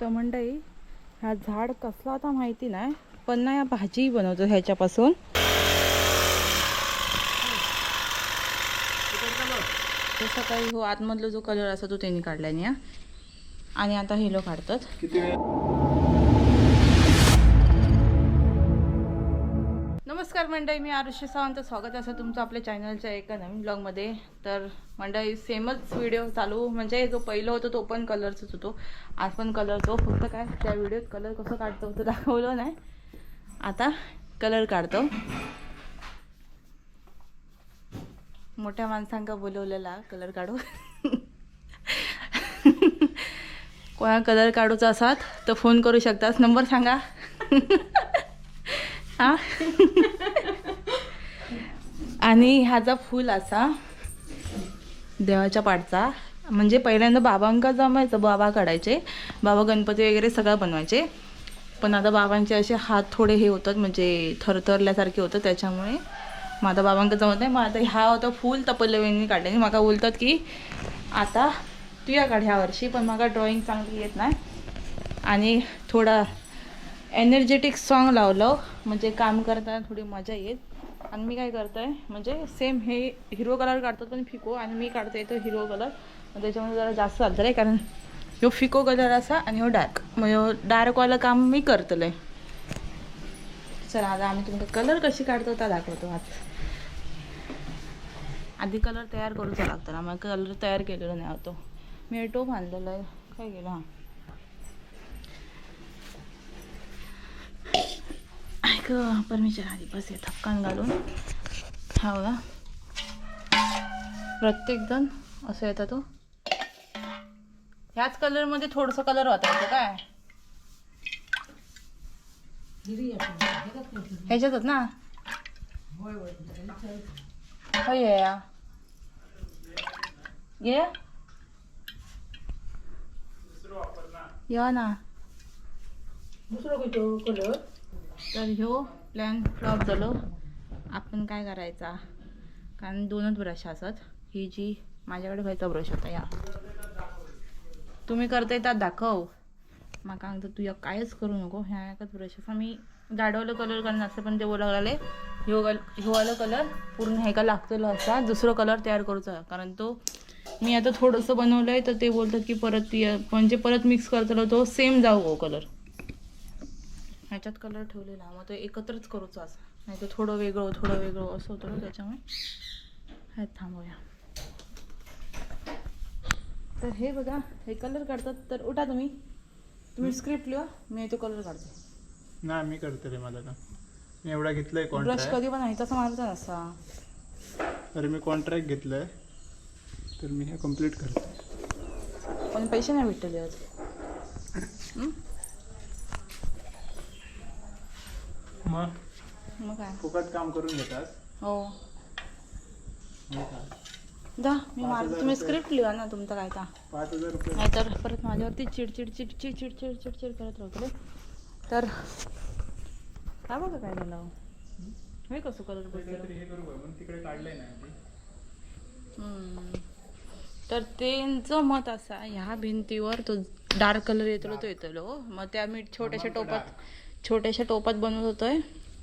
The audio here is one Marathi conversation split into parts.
तर मंडई हा झाड कसला होता माहिती नाही पण ना या भाजी बनवतो ह्याच्यापासून. तो सकाळी हो आतमधला जो कलर असतो तो त्यांनी काढलाय ना आणि आता हेलो काढतात. नमस्कार मंडळी मी आरुष्य सावंत. स्वागत असं तुमचं आपल्या चॅनलच्या एका नवीन ब्लॉगमध्ये. तर मंडळी सेमच व्हिडिओ चालू. म्हणजे जो पहिलं होतो तो पण कलरचाच होतो. आज पण कलर तो. फक्त काय त्या व्हिडिओत कलर कसं काढतो होतं दाखवलं नाही. आता कलर काढतो. मोठ्या माणसांका बोलवलेला कलर काढू कोणा कलर काढूचा असात तर फोन करू शकतास. नंबर सांगा. हा आणि ह्याचा फूल असा देवाच्या पाठचा म्हणजे पहिल्यांदा बाबांका जमायचं बाबा काढायचे बाबा गणपती वगैरे सगळं बनवायचे. पण आता बाबांचे असे हात थोडे हे होतात म्हणजे थरथरल्यासारखे होतं त्याच्यामुळे माझा आता बाबांका जमत नाही. मग आता ह्या होता फूल तपल्लवींनी काढले. आणि माका बोलतात की आता तू काढ ह्या वर्षी पण मला ड्रॉइंग चांगली येत नाही. आणि थोडा एनर्जेटिक सॉन्ग लावलं. म्हणजे काम करताना थोडी मजा येईल. आणि मी काय करतोय म्हणजे सेम हे हिरो कलर काढतात पण फिको आणि मी काढते तो हिरो कलर त्याच्यामुळे जरा जास्त चालतं आहे कारण ह्यो फिको कलर असा आणि ह्यो डार्क मग डार्कवालं काम मी करतलंय चला आता आम्ही तुमका कलर कशी काढतो त्या दाखवतो आज. आधी कलर तयार करूचा लागतो ना मग कलर तयार केलेला नाही होतो. मी टोप आणलेला आहे. काय केलं? हां ऐक परमिशन आधी बस हे थपकान घालून हा बघा प्रत्येक जण असं येतं तो ह्याच कलरमध्ये थोडंसं कलर होता येतं काय? ह्याच्यातच ना? होय या. ये या ना. तर ह्यो प्लॅन फ्लॉप झालो. आपण काय करायचा? कारण दोनच ब्रश असत. ही जी माझ्याकडे व्हायचा ब्रश होता या. तुम्ही करता येतात दाखव. म्हाका सांगतो तू या कायच करू नको. ह्या एकच ब्रश असा मी जाडवलं कलर करणार असं पण ते बोला लागले. ह्यो कल ह्योवालं कलर पूर्ण ह्याका लागतलो असा. दुसरो कलर तयार करूचा. कारण तो मी आता थोडंसं बनवलं आहे तर ते बोलतात की परत ती- म्हणजे परत मिक्स करतलो तो सेम जाऊ हो कलर ह्याच्यात कलर ठेवलेला. मग तो एकत्रच करूचा असं. नाही तर थोडं वेगळं थोडं वेगळं असं होतं ना त्याच्यामुळे. ह्यात थांबूया. तर हे बघा हे कलर काढतात तर उठा तुम्ही. तुम्ही स्क्रिप्ट लिहा मी तो कलर काढते. ना मी करते रे मला का मी एवढा घेतलाय ब्रश कॉन्ट्रॅक्ट कधी पण आहे तसं मारायचा नसता तर मी कॉन्ट्रॅक्ट घेतलाय. तर मी हे कंप्लीट करतो. पण पैसे नाही भेटले आज हं? मग? मग काय? फुकट काम करून घेतात. हो? दा मी मारतो तुम्ही. स्क्रिप्ट लिहा ना तुमचं काय ता. पाच हजार रुपये. नाहीतर परत माझ्यावरती चिडचिड चिडचिड चिडचिड चिडचिड करत राहतो तर काय बघा काय झालं. हो? हे कसं कलर ते बसलं? काहीतरी हे करू बा, पण तिकडे काढलंय ना आधी. तर त्यांचं मत असा ह्या भिंतीवर तो डार्क कलर येतलो तो येतलो मग त्या मी छोट्याशा टोपात छोट्याशा टोपात बनवत होतोय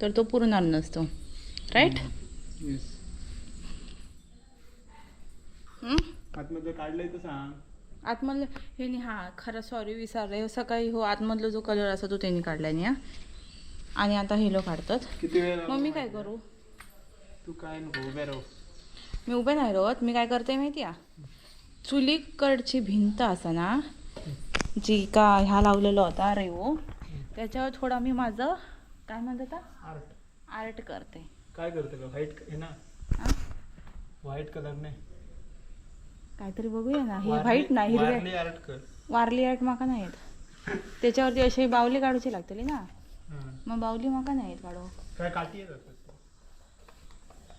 तर तो पुरणार नसतो. राईट काढलंय तर सांग. आतमधलं हे नाही हा खरं सॉरी विसरले. हो सकाळी हो आतमधला जो कलर असतो तो त्यांनी काढलाय नाही हा. आणि आता हेलो काढतात. किती वेळ मग मी काय करू? तू काय नको उभे राहू. मी उभे नाही राहत. मी काय करते माहिती आहे? चुलीकडची भिंत असा ना जी का ह्या लावलेला होता रेवो त्याच्यावर थोडा मी माझं काय म्हणतात आर्ट आर्ट करते. काय करते का व्हाईट हे ना. हा? व्हाईट कलर नाही काहीतरी बघूया ना. हे व्हाईट नाही हिरवे वारली आर्ट कर. वारली आर्ट माका नाही येत त्याच्यावरती असे बावली काढूची लागतली ना. मग बावली माका नाही येत काढू. काय काठी येतात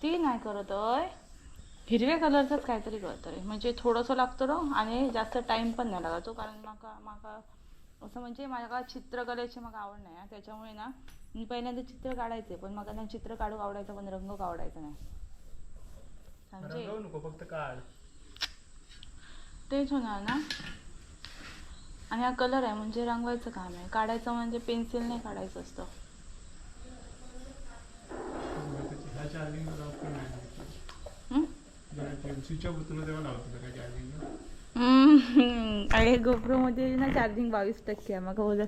ती नाही करत अय हिरव्या कलरचंच काहीतरी करतं रे म्हणजे थोडंसं लागतं आणि जास्त टाइम पण नाही लागतो. कारण माका माका असं म्हणजे माझ्या चित्रकलेची मला आवड नाही हा. त्याच्यामुळे ना मी पहिल्यांदा चित्र काढायचे पण मला ना चित्र काढू आवडायचं पण रंग आवडायचा नाही. फक्त काढ. तेच होणार ना. आणि हा कलर आहे म्हणजे रंगवायचं काम आहे. काढायचं म्हणजे पेन्सिल नाही काढायचं असतं. लावत? स्विच ऑफ तेव्हा हम्म. अरे गोप्रोमध्ये ना चार्जिंग बावीस टक्के आहे. मग बोल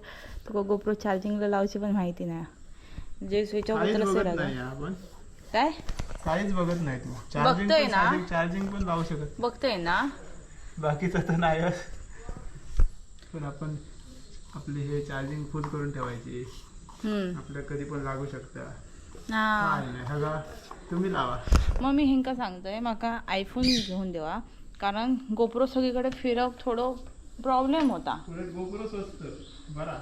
तुका गोप्रो चार्जिंगला लावायची पण माहिती नाही. जे स्विच ऑफ होतं असेल काय? काहीच बघत नाही तू. बघतोय ना? चार्जिंग पण लावू शकत बघतोय ना. बाकीचं तर नाही. पण आपण आपली हे चार्जिंग फुल करून ठेवायची. आपल्या कधी पण लागू शकता तुम्ही लावा. मग मी हेंका सांगतोय म्हाका आयफोन घेऊन देवा. कारण गोप्रो सगळीकडे फिरक थोडो प्रॉब्लेम होता. गोप्रो स्वस्त. बरा.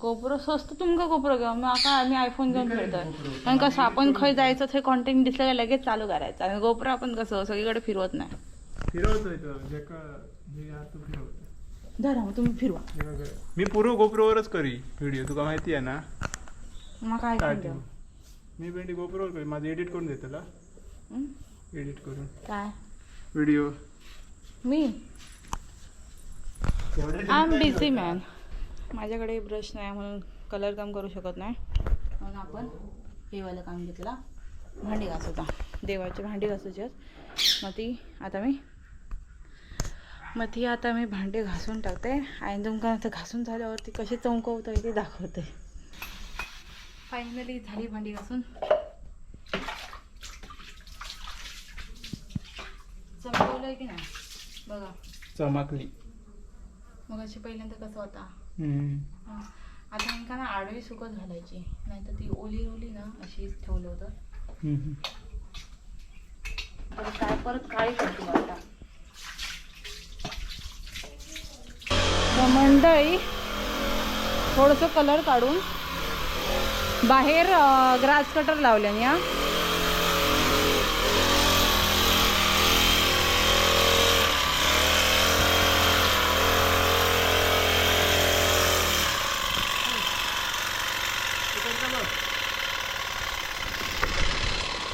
गोप्रो स्वस्त तुमका गोप्रो घेऊ माका आम्ही आयफोन घेऊन फिरतोय? कारण कसं आपण खंय जायचं ते कॉन्टेंट दिसलं की लगेच चालू करायचं. आणि गोप्रो आपण कसं सगळीकडे फिरवत नाही. धरा मग तुम्ही फिरवा. मी पूर्व गोप्रोवरच करी व्हिडिओ तुका माहिती आहे ना? स्टार्टिंग मी भेंडी गोप्रोवर करी. माझं एडिट करून देतला? एडिट करून. काय? व्हिडिओ मी आय एम बिझी मॅन माझ्याकडे ब्रश नाही म्हणून कलर काम करू शकत नाही. म्हणून आपण हेवालं काम घेतला भांडी घासवता देवाची भांडी घासायची मग ती आता मी मग ती आता मी भांडी घासून टाकते. आणि तुमका आता घासून झाल्यावरती कशी चमकवतं ते दाखवते. फायनली झाली भांडी घासून. चमकवलंय की नाही? बघा. चमकली. मग अशी पहिल्यांदा कसं होता. हा. आता इंका ना आडवी सुकत घालायची. नाहीतर ती ओली ओली ना अशी ठेवलं होतं. तर काय परत काळी करते आता. तर मंडळी थोडंसं कलर काढून बाहेर ग्रास कटर लावल्याने या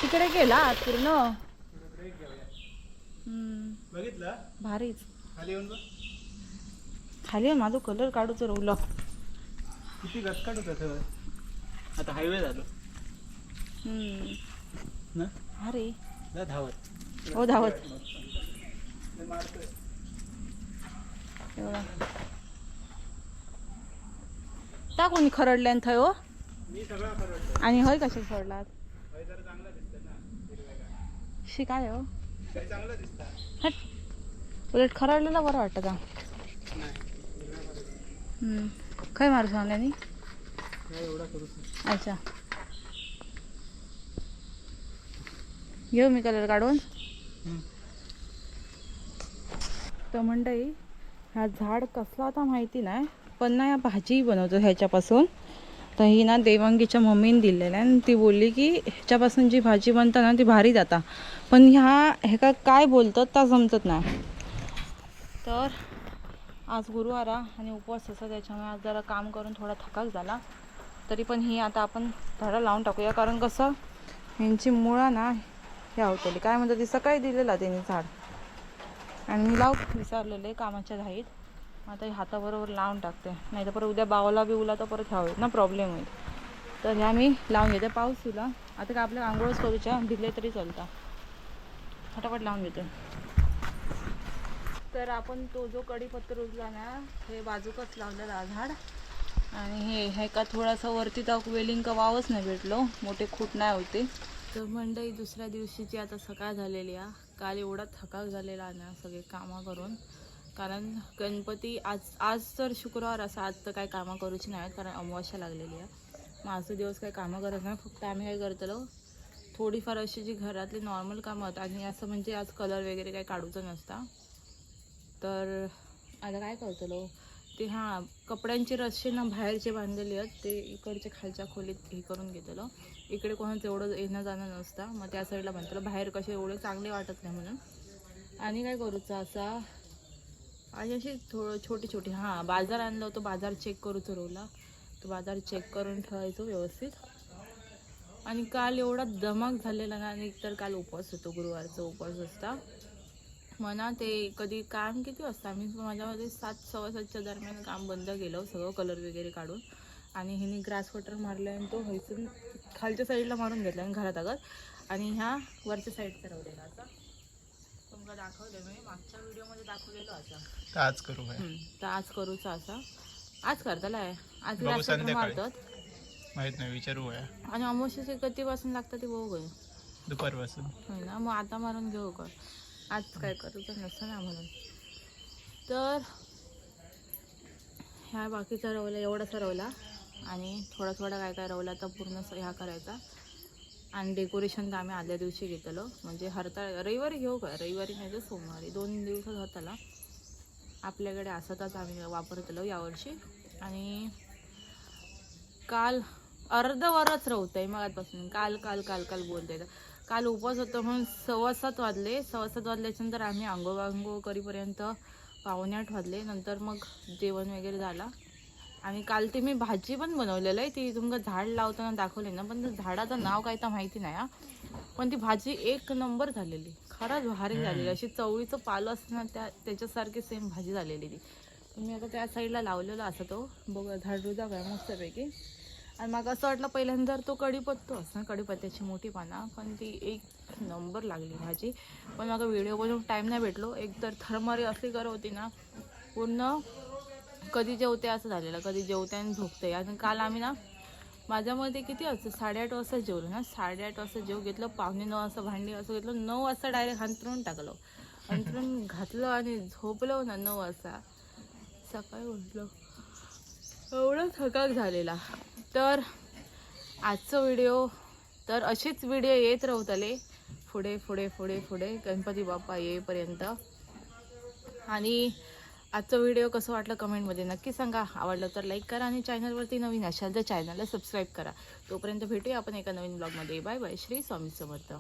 तिकडे गेला पूर्ण? बघितलं? भारीच. खाली येऊन बघ. खाली आहे माझं कलर काढूचं रवलं किती गचकाट होता सगळं आता हायवे झालो. ना? जा धावत. हो धावत. एवढा. कोणी खरडल्यान थंय हो. आणि हय कशा सोडलात. शिकाय हो. उलट खरडलेलं बरं वाटतं का. खय मारू सांगल्यानी काय अच्छा. घेऊ मी कलर काढून. तर मंडळी हा झाड कसला आता माहिती नाही पण ना या भाजी बनवतो ह्याच्यापासून. तर ही ना देवांगीच्या मम्मीने दिलेलं आहे. आणि ती बोलली की ह्याच्यापासून जी भाजी बनता ना ती भारी जाता. पण ह्या ह्याका काय बोलतात त्या समजत नाही. तर आज गुरुवारा आणि उपवास असा त्याच्यामुळे आज जरा काम करून थोडा थकाक झाला. तरी पण ही आता आपण झाडं लावून टाकूया. कारण कसं ह्यांची मुळं ना ह्या होतली काय म्हणतात ती सकाळी दिलेला त्यांनी झाड. आणि मी लाव विसरलेले कामाच्या घाईत. आता हे हाताबरोबर लावून टाकते. नाही तर परत उद्या बावला बिवला तर परत ह्या होईल. ना प्रॉब्लेम होईल. तर ह्या मी लावून घेते. पाऊस तुला आता काय आपल्या आंघोळच करूच्या भिजले तरी चालता. फटाफट लावून घेते. तर आपण तो जो कढीपत्र उरला ना हे बाजूकच लावलेला झाड आणि हे हे का थोडासा वरती तर वेलिंग का वावच नाही भेटलो. मोठे खूट नाही होते. तर मंडई दुसऱ्या दिवशीची आता सकाळ झालेली आहे. काल एवढा थकाक झालेला ना सगळे कामं करून. कारण गणपती आज आज तर शुक्रवार असं आज तर काही कामं करूची नाही कारण अमावस्या लागलेली आहे. मग आजचा दिवस काही कामं करत नाही फक्त आम्ही काय करतलो थोडीफार अशी जी घरातली नॉर्मल कामं आहेत आणि असं म्हणजे आज कलर वगैरे काही काढूचं नसता. तर आता काय करतलो ते हां कपड्यांचे रस्से ना बाहेरचे बांधलेले आहेत ते इकडच्या खालच्या खोलीत हे करून घेतलं इकडे कोणाचं एवढं येणं जाणं नसतं मग त्या साईडला बांधतलं बाहेर कसे एवढे चांगले वाटत नाही म्हणून. आणि काय करूचं असा आणि अशी थोडं छोटी छोटी हां बाजार आणलं होतं बाजार चेक करू रोला तो बाजार चेक करून ठेवायचो व्यवस्थित. आणि काल एवढा दमाक झालेला ना आणि तर काल उपवास होतो गुरुवारचा उपवास असता. म्हणा ते कधी काम किती वाजता मी माझ्यामध्ये सात सव्वा सातच्या दरम्यान काम बंद केलं सगळं कलर वगैरे काढून. आणि ह्याने ग्रास वॉटर मारलं आणि तो हयसून खालच्या साईडला मारून घेतला आणि घरात आगत. आणि ह्या वरच्या साईडचा रवलेला असा. तुमका दाखवलं मी मागच्या व्हिडिओमध्ये दाखवलेलो असा. तर आज करू काय तर आज करूचा असा. आज करताला आहे आज बघू संध्याकाळी. मारतात. माहीत नाही विचारू आणि अमावस्याचे कधीपासून लागतं ते बघू गं. दुपारपासून. होय ना मग आता मारून घेऊ का आज काय करू तर नसतं ना म्हणून. तर ह्या बाकीचा रवला एवढासा रवला. आणि थोडा थोडा काय काय रवला तर पूर्ण स- ह्या करायचा. आणि डेकोरेशन तर आम्ही आदल्या दिवशी घेतलं म्हणजे हरता रविवारी घेऊ का? रविवारी नाही तर सोमवारी. दोन दिवसात होताला आपल्याकडे असताच आम्ही वापरतलो यावर्षी आणि काल अर्धवरच रवतंय मगातपासून काल काल काल काल बोलते काल उपवास होतो म्हणून सव्वा सात वाजले. सव्वा सात वाजल्याच्यानंतर आम्ही आंघोळ करीपर्यंत पावणे आठ वाजले. नंतर मग जेवण वगैरे झाला. आणि काल ते मी भाजी पण बनवलेलं आहे. ती तुमका झाड लावताना दाखवले ना पण झाडाचं नाव काय तर माहिती नाही हा. पण ती भाजी एक नंबर झालेली. खरंच भारी झालेली. अशी चवळीचं पालं असतं ना त्या त्याच्यासारखी सेम भाजी झालेली ती. मी आता त्या साईडला लावलेला असं तो. बघ झाड रुजा काय मस्तपैकी. आणि मग असं वाटलं पहिल्यांदा तो कढीपत्तो असं कढीपत्त्याची मोठी पानं पण ती एक नंबर लागली भाजी. पण मला व्हिडिओ बनवून टाईम नाही भेटलो. एक तर थरमारी असली कर होती ना पूर्ण कधी जेवते असं झालेलं कधी जेवते आणि झोपते. आणि काल आम्ही ना माझ्यामध्ये किती असतं साडेआठ वाजता जेवलो ना. साडेआठ वाजता जेव घेतलं पावणे नऊ वाजता भांडी असं घेतलं नऊ वाजता डायरेक्ट अंतरून टाकलं. अंतरून घातलं आणि झोपलो ना नऊ वाजता. सकाळी उठलो. एवढा थकाक झालेला. तर आजचं व्हिडिओ तर असेच व्हिडिओ येत राहतले पुढे पुढे पुढे पुढे. गणपती बाप्पा येईपर्यंत. आणि आजचा व्हिडिओ कसं वाटलं कमेंटमध्ये नक्की सांगा. आवडलं तर लाईक करा आणि चॅनलवरती नवीन असाल तर चॅनलला सबस्क्राईब करा. तोपर्यंत भेटूया आपण एका नवीन ब्लॉगमध्ये बाय बाय श्री स्वामी समर्थ.